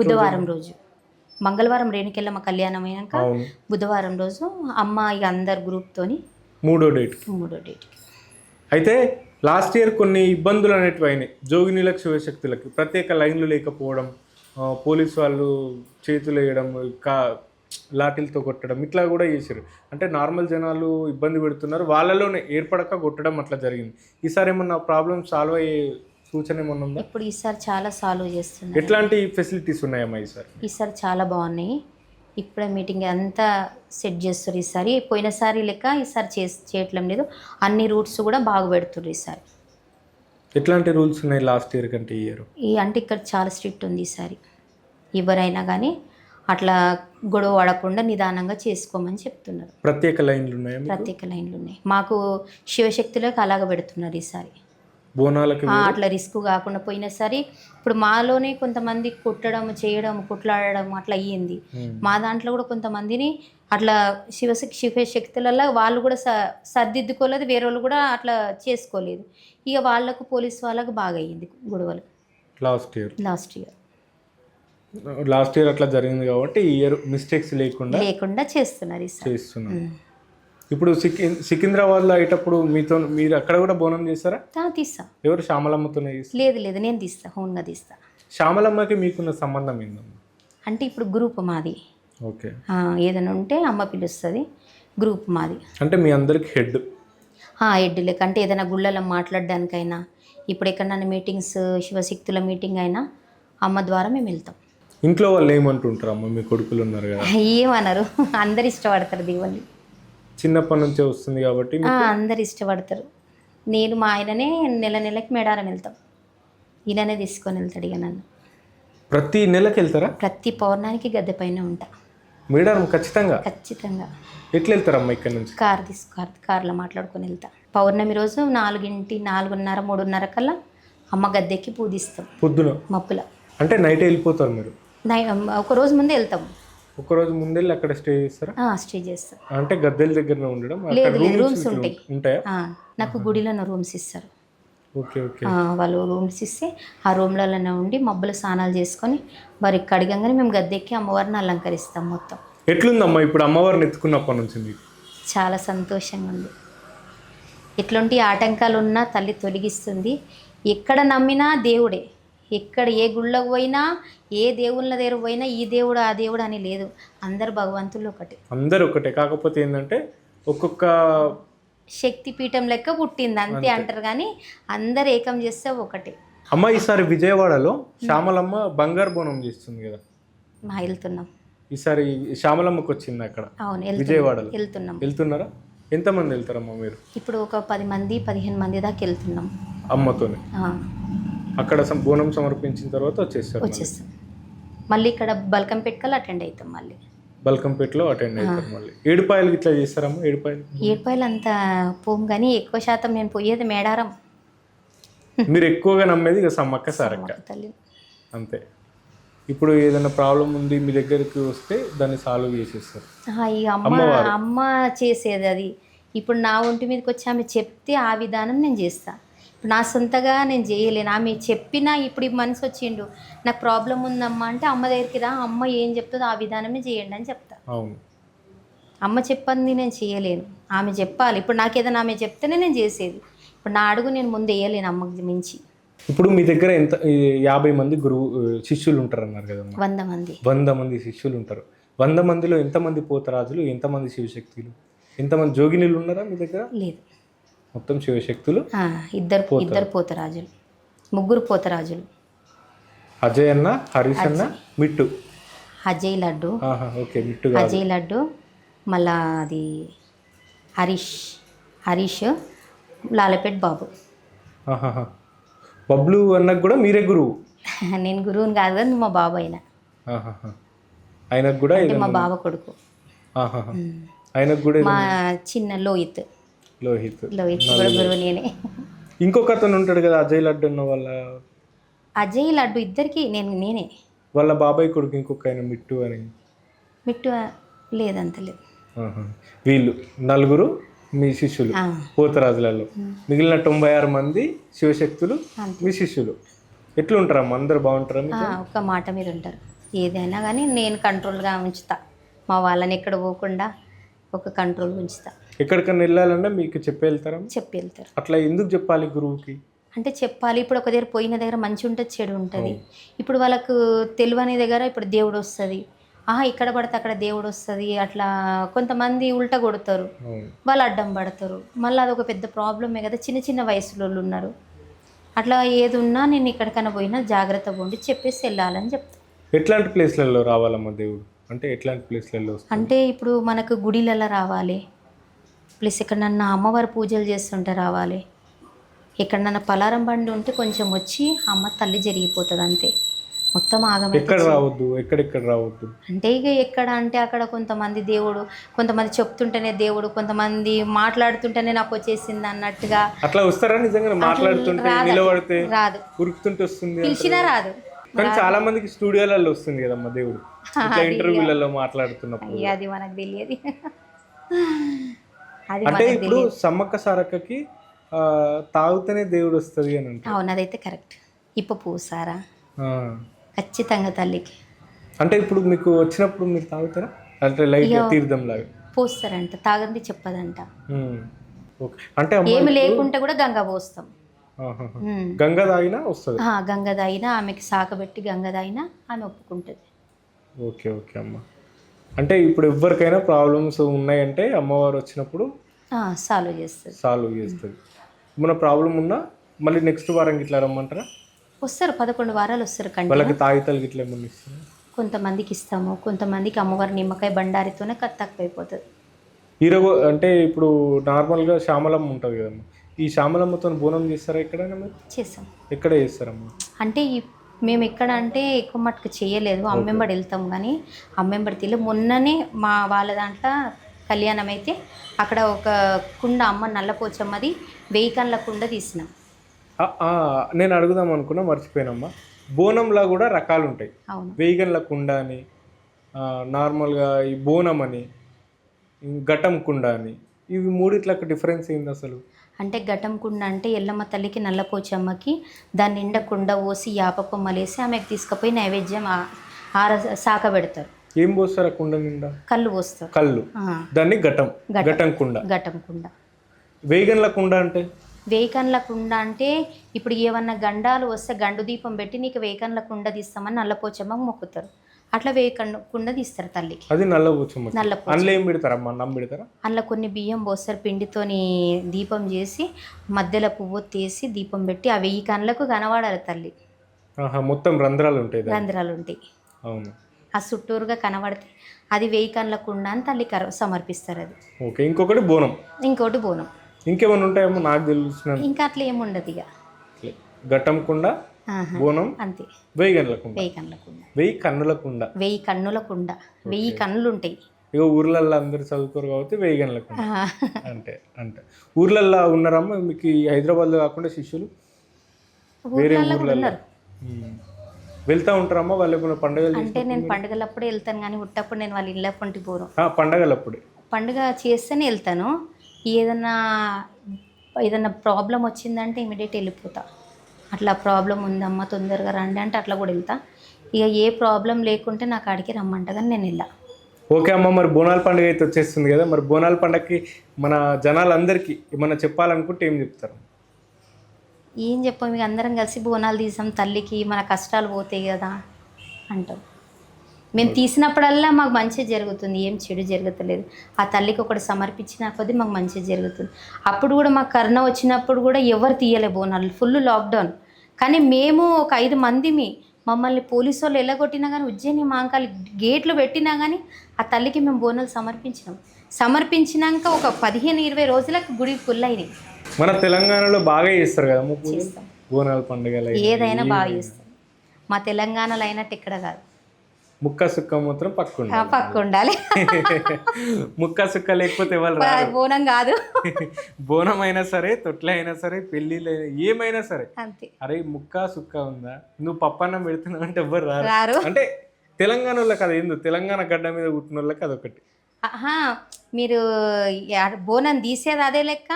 బుధవారం రోజు. మంగళవారం రేణుకెళ్ళమ్మ కళ్యాణం అయినాక బుధవారం రోజు అమ్మ ఇక అందరు గ్రూప్తోని మూడో డేట్. మూడో డేట్ అయితే లాస్ట్ ఇయర్ కొన్ని ఇబ్బందులు అనేటివి అయినాయి. జోగినీలకు శివశక్తులకి ప్రత్యేక లైన్లు లేకపోవడం పోలీసు వాళ్ళు చేతులు వేయడం కా లాఠీలతో కొట్టడం ఇట్లా కూడా చేశారు. అంటే నార్మల్ జనాలు ఇబ్బంది పెడుతున్నారు. వాళ్ళలోనే ఏర్పడక కొట్టడం అట్లా జరిగింది. ఈసారి ఏమన్నా ప్రాబ్లమ్ సాల్వ్ అయ్యే సూచన ఏమన్నా ఉందా? ఇప్పుడు ఈసారి చాలా సాల్వ్ చేస్తున్నారు. ఎట్లాంటి ఫెసిలిటీస్ ఉన్నాయమ్మా ఈసారి? ఈసారి చాలా బాగున్నాయి. ఇప్పుడే మీటింగ్ అంతా సెట్ చేస్తారు ఈసారి. పోయినసారి లెక్క ఈసారి చే చేయట్లం లేదు. అన్ని రూట్స్ కూడా బాగా పెడుతుర్రు ఈసారి. ఎట్లాంటి రూల్స్ ఉన్నాయి లాస్ట్ ఇయర్ కంటే ఇయర్? ఈ అంటే ఇక్కడ చాలా స్ట్రిక్ట్ ఉంది ఈసారి. ఎవరైనా కానీ అట్లా గొడవ పడకుండా నిదానంగా చేసుకోమని చెప్తున్నారు. ప్రత్యేక లైన్లు ఉన్నాయా? ప్రత్యేక లైన్లు ఉన్నాయి. మాకు శివశక్తులకు అలాగ పెడుతున్నారు ఈసారి. బోనాలకి అట్లా రిస్క్ కాకుండా పోయినసారి ఇప్పుడు మాలోనే కొంతమంది కుట్టడం చేయడం కుట్లాడడం అట్లా అయ్యింది. మా దాంట్లో కూడా కొంతమందిని అట్లా శివ శివశక్తులలో వాళ్ళు కూడా స సర్దిద్దుకోలేదు వేరే వాళ్ళు కూడా అట్లా చేసుకోలేదు. ఇక వాళ్ళకు పోలీస్ వాళ్ళకు బాగా అయ్యింది గొడవలు. Last year? Last year. Last year అట్లా జరిగింది కాబట్టి ఈ ఇయర్ మిస్టేక్స్ లేకుండా లేకుండా చేస్తున్నారు ఈసారి చేస్తున్నాం. ఉమ్. ఇప్పుడు సికి సికింద్రాబాద్లో అయ్యేటప్పుడు మీతో మీరు అక్కడ కూడా బోనం చేస్తారా తీస్తా. ఎవరు? శ్యామలమ్మతోనే లేదు లేదు నేను తీస్తా హోన్గా తీస్తా. శ్యామలమ్మకి మీకున్న సంబంధం ఏందమ్మా? అంటే ఇప్పుడు గ్రూప్ మాది. ఓకే. ఏదైనా ఉంటే అమ్మ పిలుస్తుంది గ్రూప్ మాది. అంటే మీ అందరికి హెడ్? ఎడ్డు లెక్క. అంటే ఏదైనా గుళ్ళలో మాట్లాడడానికైనా ఇప్పుడు ఎక్కడన్నా మీటింగ్స్ శివశక్తుల మీటింగ్ అయినా అమ్మ ద్వారా మేము వెళ్తాం. ఇంట్లో వాళ్ళు ఏమంటుంటారు అమ్మ మీ కొడుకులు ఉన్నారు కదా. ఏమన్నారు అందరు ఇష్టపడతారు దేవుణ్ణి చిన్నప్పటి నుంచే వస్తుంది కాబట్టి ఆ, అందరు ఇష్టపడతారు. నేను మా ఆయననే నెల నెలకి మేడారం వెళ్తాం. ఈయననే తీసుకొని వెళ్తాడు ఇక నన్ను. ప్రతి నెలకి వెళ్తారా? ప్రతి పౌర్ణానికి గద్దె పైన ఉంటా. మేడారం ఖచ్చితంగా? ఖచ్చితంగా. ఎట్లా వెళ్తారమ్మా ఇక్కడ నుంచి? కార్ తీసు కార్ కార్లో మాట్లాడుకొని వెళ్తా. పౌర్ణమి రోజు నాలుగింటి నాలుగున్నర మూడున్నర కల్లా అమ్మ గద్దెకి పూజిస్తాం పొద్దున? మబ్బుల. అంటే నైట్ వెళ్ళిపోతారు మీరు? ఒక రోజు ముందే వెళ్తాం. ఒకరోజు ముందెళ్ళి అక్కడ స్టే చేస్తారా? ఆ, స్టే చేస్తాం. అంటే గద్దెల దగ్గరనే ఉండడం? లేదు రూమ్స్ ఉంటాయి. ఉంటాయా? నాకు గుడిలోనే రూమ్స్ ఇస్తారు. Okay okay. ఆ, వాళ్ళు రూమ్స్ ఇస్తే ఆ రూమ్లలోనే ఉండి మబ్బులు స్నానాలు చేసుకొని మరి కడిగంగానే మేము గద్దెక్కి అమ్మవారిని అలంకరిస్తాం మొత్తం. ఎట్లుందమ్మా ఇప్పుడు అమ్మవారిని ఎత్తుకున్నప్పటి నుంచి మీకు? చాలా సంతోషంగా ఉంది. ఎట్లాంటి ఆటంకాలు ఉన్నా తల్లి తొలగిస్తుంది. ఎక్కడ నమ్మినా దేవుడే. ఎక్కడ ఏ గుళ్ళకు పోయినా ఏ దేవుళ్ళ దగ్గర పోయినా ఈ దేవుడు ఆ దేవుడు అని లేదు. అందరు భగవంతులు ఒకటి. అందరు ఒకటే. కాకపోతే ఏంటంటే ఒక్కొక్క శక్తి పీఠం లెక్క పుట్టింది. అంతే అంటారు కానీ అందరు ఏకం చేస్తే ఒకటే. అమ్మ ఈసారి విజయవాడలో శ్యామలమ్మ బంగారు బోనం చేస్తుంది కదా. వెళ్తున్నాం. ఈసారి శ్యామలమ్మకి వచ్చింది అక్కడ. అవును విజయవాడలో. వెళ్తున్నాం. వెళ్తున్నారా? ఎంతమంది వెళ్తారమ్మా మీరు? ఇప్పుడు ఒక పది మంది పదిహేను మంది దాకా వెళ్తున్నాం. అమ్మతోనే. అక్కడ బోనం సమర్పించిన తర్వాత వచ్చేస్తారు మళ్ళీ. వచ్చేస్తాం మళ్ళీ ఇక్కడ బల్కం పెట్టుకల్ అటెండ్ అవుతాం మళ్ళీ. బల్కంపేటలో అటెండ్ అవుతారు మళ్ళీ. ఏడుపాయలు ఇట్లా చేస్తారమ్మా? ఏడుపాయలు? ఏడుపాయలు అంత పోం కానీ ఎక్కువ శాతం నేను పోయేది మేడారం. మీరు ఎక్కువగా నమ్మేది ఇక సమ్మక్క సారక్క. అంతే. ఇప్పుడు ఏదైనా ప్రాబ్లం ఉంది మీ దగ్గరికి వస్తే దాన్ని సాల్వ్ చేసేస్తారు. అమ్మ అమ్మ చేసేది అది. ఇప్పుడు నా ఒంటి మీదకి వచ్చి ఆమె చెప్తే ఆ విధానం నేను చేస్తా. ఇప్పుడు నా సొంతగా నేను చేయలేను ఆమె చెప్పినా ఇప్పుడు ఈ మనిషి వచ్చిండు. నాకు ప్రాబ్లం ఉందమ్మా అంటే అమ్మ దగ్గరికి రా అమ్మ ఏం చెప్తుందో ఆ విధానమే చేయండి అని చెప్తా. అవును. అమ్మ చెప్పింది నేను చేయలేను. ఆమె చెప్పాలి. ఇప్పుడు నాకు ఏదైనా ఆమె చెప్తేనే నేను చేసేది. ఇప్పుడు నా అడుగు నేను ముందు వేయలేను అమ్మకి మించి. ఇప్పుడు మీ దగ్గర ఎంత యాభై మంది గురువు శిష్యులు ఉంటారు అన్నారు కదమ్మా వంద మంది. వంద మంది శిష్యులు ఉంటారు. వంద మందిలో ఎంతమంది పోతరాజులు ఎంతమంది శివశక్తులు? ఎంతమంది జోగినులు ఉన్నారా మీ దగ్గర? లేదు. మొత్తం శివశక్తులు ఇద్దరు ఇద్దరు పోతరాజులు. ముగ్గురు పోతరాజులు. అజయ్ అన్న హరీష్ అన్న మిట్టు. అజయ్ లడ్డు. ఓకే మిట్టు అజయ్ లడ్డు మళ్ళా అది హరీష్ హరీష్ లాలపేట్ బాబు. బబ్లు అన్నకు కూడా మీరే గురువు. [LAUGHS] నేను గురువుని కాదు కానీ మా బాబు అయినా. ఆయనకు కూడా మా బావ కొడుకు. ఆయనకు కూడా మా చిన్న లోహిత్ లోహిత్. కూడా ఇంకొక అతను ఉంటాడు కదా అజయ్ లడ్డు అన్న వాళ్ళ అజయ్ లడ్డు ఇద్దరికి నేను నేనే. వాళ్ళ బాబాయ్ కొడుకు ఇంకొక ఆయన మిట్టు అని. మిట్టు లేదంత లేదు. వీళ్ళు నలుగురు మీ శిష్యులు పోతరాజులలో. మిగిలిన తొంభై ఆరు మంది శివశక్తులు. మీ శిష్యులు. ఎట్లుంటారమ్మా? అందరు బాగుంటారా ఒక్క మాట మీరు ఉంటారు. ఏదైనా కానీ నేను కంట్రోల్గా ఉంచుతా. మా వాళ్ళని ఎక్కడ పోకుండా ఒక కంట్రోల్ ఉంచుతా. ఎక్కడికన్నా వెళ్ళాలన్నా మీకు చెప్పి వెళ్తారా? చెప్పి వెళ్తారు. అట్లా ఎందుకు చెప్పాలి గురువుకి? అంటే చెప్పాలి ఇప్పుడు ఒక దగ్గర పోయిన దగ్గర మంచి ఉంటుంది చెడు ఉంటుంది. ఇప్పుడు వాళ్ళకు తెలియని దగ్గర ఇప్పుడు దేవుడు వస్తుంది. ఆహా ఇక్కడ పడితే అక్కడ దేవుడు వస్తుంది. అట్లా కొంతమంది ఉల్టా కొడతారు. వాళ్ళు అడ్డం పడతారు. మళ్ళీ అదొక పెద్ద ప్రాబ్లమే కదా చిన్న చిన్న వయసులో ఉన్నారు. అట్లా ఏది ఉన్నా నేను ఎక్కడికైనా పోయినా జాగ్రత్తగా ఉండి చెప్పేసి వెళ్ళాలని చెప్తాను ఎట్లాంటి ప్లేస్లలో రావాలమ్మా దేవుడు? అంటే ఎట్లాంటి ప్లేస్లలో అంటే ఇప్పుడు మనకు గుడిలలో రావాలి. ప్లస్ ఎక్కడన్నా అమ్మవారి పూజలు చేస్తుంటే రావాలి. ఎక్కడన్నా పలారం బండి ఉంటే కొంచెం వచ్చి అమ్మ తల్లి జరిగిపోతుంది అంతే. మొత్తం ఆగమైతే ఎక్కడ రావద్దు? ఎక్కడెక్కడ రావద్దు? అంటే ఇక ఎక్కడ అంటే అక్కడ కొంతమంది దేవుడు కొంతమంది చెప్తుంటేనే దేవుడు కొంతమంది మాట్లాడుతుంటేనే నాకు వచ్చేసింది అన్నట్టుగా. అట్లా వస్తారా నిజంగా మాట్లాడుతుంటే రాదు. నిలబడితే రాదు. ఉరుకుతుంటే వస్తుంది పిలిచినా రాదు. కానీ చాలా మందికి స్టూడియోలలో వస్తుంది కదమ్మా దేవుడు. [LAUGHS] ఇంటర్వ్యూలలో మాట్లాడుతున్నప్పుడు. అది మనకు తెలియదు. అంటే ఇప్పుడు సమ్మక్క సారక్కకి తాగితేనే దేవుడు వస్తుంది అని అవును అదైతే కరెక్ట్. ఇప్ప పూసారా. ఖచ్చితంగా తల్లికి. అంటే ఇప్పుడు మీకు వచ్చినప్పుడు మీరు తాగుతారా? అంటే లైట్ తీర్థం లాగా పోస్తారంట తాగంది చెప్పదంట. అంటే ఏమి లేకుంటే కూడా గంగ పోస్తాం. గంగ తాగినా వస్తుంది? గంగ దాయినా ఆమెకి సాకబెట్టి గంగ దాయినా ఆమె ఒప్పుకుంటుంది. ఓకే ఓకే అమ్మ. అంటే ఇప్పుడు ఎవరికైనా ప్రాబ్లమ్స్ ఉన్నాయంటే అమ్మవారు వచ్చినప్పుడు సాల్వ్ చేస్తుంది. సాల్వ్ చేస్తుంది. మన ప్రాబ్లం ఉన్నా మళ్ళీ నెక్స్ట్ వారం ఇట్లా రమ్మంటారా? వస్తారు పదకొండు వారాలు వస్తారు కంటిన్యూ. వాళ్ళకి తాగితలు ఇట్లా ఏమన్నా ఇస్తారా? కొంతమందికి ఇస్తాము కొంతమందికి అమ్మవారి నిమ్మకాయ బండారితోనే అయిపోతుంది. ఈరోజు అంటే ఇప్పుడు నార్మల్గా శ్యామలమ్మ ఉంటుంది కదమ్మా. ఈ శ్యామలమ్మతో బోనం చేస్తారా ఎక్కడైనా మీరు? చేస్తాం. ఎక్కడ చేస్తారమ్మా? అంటే ఈ మేము ఎక్కడ అంటే ఎక్కువ మట్టుకు చేయలేదు. అమ్మెంబడి వెళ్తాం కానీ అమ్మెంబడి తెలియ మొన్ననే మా వాళ్ళ దాంట్లో కళ్యాణం అయితే అక్కడ ఒక కుండ అమ్మ నల్లపోచమ్మది వెయ్యి కళ్ళ కుండ తీసినాం. నేను అడుగుదాం అనుకున్నా మర్చిపోయానమ్మా. బోనంలో కూడా రకాలు ఉంటాయి అవును వేగన్ల కుండ అని నార్మల్గా ఈ బోనం అని ఘటం కుండ అని ఇవి మూడిట్లకు డిఫరెన్స్ ఏంది అసలు అంటే ఘటం కుండ అంటే ఎల్లమ్మ తల్లికి నల్లపోచమ్మకి దాని నిండా కుండ పోసి యాప కొమ్మలేసి ఆమెకు తీసుకుపోయి నైవేద్యం ఆర సాక పెడతారు. ఏం పోస్తారు ఆ కుండ నిండా? కళ్ళు పోస్తారు. కళ్ళు. దాన్ని ఘటం. ఘటం. కుండ. ఘటం కుండ. వేగన్ల కుండ అంటే? వేకన్ల కుండ అంటే ఇప్పుడు ఏమన్నా గండాలు వస్తే గండు దీపం పెట్టి నీకు వేకన్ల కుండ తీస్తామని నల్లపోచమ్మకు మొక్కుతారు. అట్లా వేకన్ను కుండ తీస్తారు తల్లికి అది నల్ల నల్లపోచమ్మ అందులో ఏం పెడతారమ్మా అన్నం పెడతారా? అందులో కొన్ని బియ్యం పోస్తారు పిండితోని దీపం చేసి మధ్యలో పువ్వు తీసి దీపం పెట్టి ఆ వెయ్యి కళ్ళకు కనబడాలి తల్లి. మొత్తం రంధ్రాలు ఉంటాయి. రంధ్రాలు ఉంటాయి. అవును. ఆ చుట్టూరుగా కనబడితే అది వెయ్యి కళ్ళ కుండ అని తల్లి కర సమర్పిస్తారు అది. ఓకే ఇంకొకటి బోనం. ఇంకోటి బోనం. ఇంకేమైనా ఉంటాయేమో నాకు తెలిసిన ఇంకా అట్లా ఏముండదు ఇక. ఘటం కుండ ఆహా. బోనం అంతే. వేగన్ల కుండ. వెయ్యి కళ్ళ కుండ. వెయ్యి కన్నుల కుండ. వెయ్యి కన్నుల కుండ. వెయ్యి కన్నులు ఉంటాయి ఇక ఊర్లల్లో అందరు చదువుకోరు కాబట్టి వెయ్యి గంటల అంటే అంటే ఊర్లల్లో ఉన్నారమ్మా మీకు హైదరాబాద్లో కాకుండా శిష్యులు? వేరే ఊర్లలో. వెళ్తా ఉంటారమ్మా వాళ్ళు ఏమైనా పండుగలు అంటే నేను పండుగలప్పుడే వెళ్తాను కానీ ఉట్టప్పుడు నేను వాళ్ళ ఇళ్ళ పొంటి ఆ, పండగలప్పుడే. పండుగ చేస్తేనే వెళ్తాను. ఏదన్నా ఏదన్నా ప్రాబ్లం వచ్చిందంటే ఇమీడియట్ వెళ్ళిపోతా. అట్లా ప్రాబ్లం ఉందమ్మా తొందరగా రండి అంటే అట్లా కూడా వెళ్తా. ఇక ఏ ప్రాబ్లం లేకుంటే నాకు ఆడికి రమ్మంట కానీ నేను వెళ్ళా. ఓకే అమ్మ మరి బోనాల పండుగ అయితే వచ్చేస్తుంది కదా. మరి బోనాల పండగకి మన జనాలందరికీ ఏమన్నా చెప్పాలనుకుంటే ఏం చెప్తారు? ఏం చెప్పాం ఇక అందరం కలిసి బోనాలు తీసాం తల్లికి మన కష్టాలు పోతాయి కదా అంటాం. మేము తీసినప్పుడల్లా మాకు మంచి జరుగుతుంది ఏం చెడు జరుగుతలేదు. ఆ తల్లికి ఒకటి సమర్పించిన కొద్దీ మాకు మంచి జరుగుతుంది. అప్పుడు కూడా మాకు కరోనా వచ్చినప్పుడు కూడా ఎవరు తీయలే బోనాలు ఫుల్ లాక్డౌన్ కానీ మేము ఒక ఐదు మందిమి మమ్మల్ని పోలీసు వాళ్ళు ఎల్లగొట్టినా కానీ ఉజ్జయిని మాంకాలి గేట్లు పెట్టినా కానీ ఆ తల్లికి మేము బోనాలు సమర్పించినాం. సమర్పించినాక ఒక పదిహేను ఇరవై రోజులకు గుడి ఫుల్ అయినాయి. మన తెలంగాణలో బాగా చేస్తారు కదా బోనాల పండుగలు ఏదైనా బాగా చేస్తాం. మా తెలంగాణలో అయినట్టు ఇక్కడ కాదు. ముక్క సుక్క మాత్రం పక్కుండి ఆ పక్క ఉండాలి [LAUGHS] ముక్క సుక్క లేకపోతే రారు. బోనం కాదు. [LAUGHS] బోనం అయినా సరే తొట్ల అయినా సరే పెళ్ళిళ్ళు ఏమైనా సరే. అంతే. అరే ముక్క సుక్క ఉందా? నువ్వు పప్పన్నం పెడుతున్నావు అంటే ఎవ్వరు రారు? అంటే తెలంగాణ వాళ్ళకి అది ఏందో? తెలంగాణ గడ్డ మీద పుట్టిన వాళ్ళకి అదొకటి. మీరు బోనం తీసేది అదే లెక్క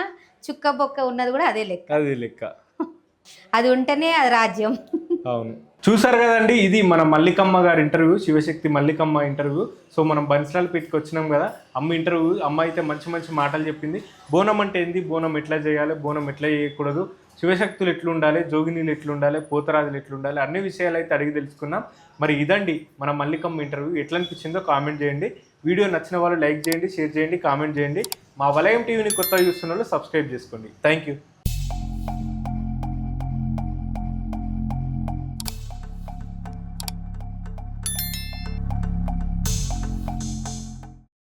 చుక్క బొక్క ఉన్నది కూడా అదే లెక్క. అది లెక్క. [LAUGHS] అది ఉంటేనే అది రాజ్యం. అవును. చూసారు కదండి ఇది మన మల్లికమ్మ గారి interview Shivashakti Mallikamma interview so మనం బన్సలాలు పెట్టుకు వచ్చినాం కదా అమ్మ ఇంటర్వ్యూ అమ్మ అయితే మంచి మంచి మాటలు చెప్పింది. బోనం అంటే ఏంది? బోనం ఎట్లా చేయాలి? బోనం ఎట్లా చేయకూడదు? శివశక్తులు ఎట్లుండాలి? జోగినీలు ఎట్లుండాలి? పోతరాజులు ఎట్లుండాలి? అన్ని విషయాలు అయితే అడిగి తెలుసుకున్నాం. మరి ఇదండి మన మల్లికమ్మ ఇంటర్వ్యూ ఎట్లా అనిపించిందో కామెంట్ చేయండి. వీడియో నచ్చిన వాళ్ళు లైక్ చేయండి షేర్ చేయండి కామెంట్ చేయండి. మా వలయం టీవీని కొత్తగా చూస్తున్న వాళ్ళు సబ్స్క్రైబ్ చేసుకోండి. Thank you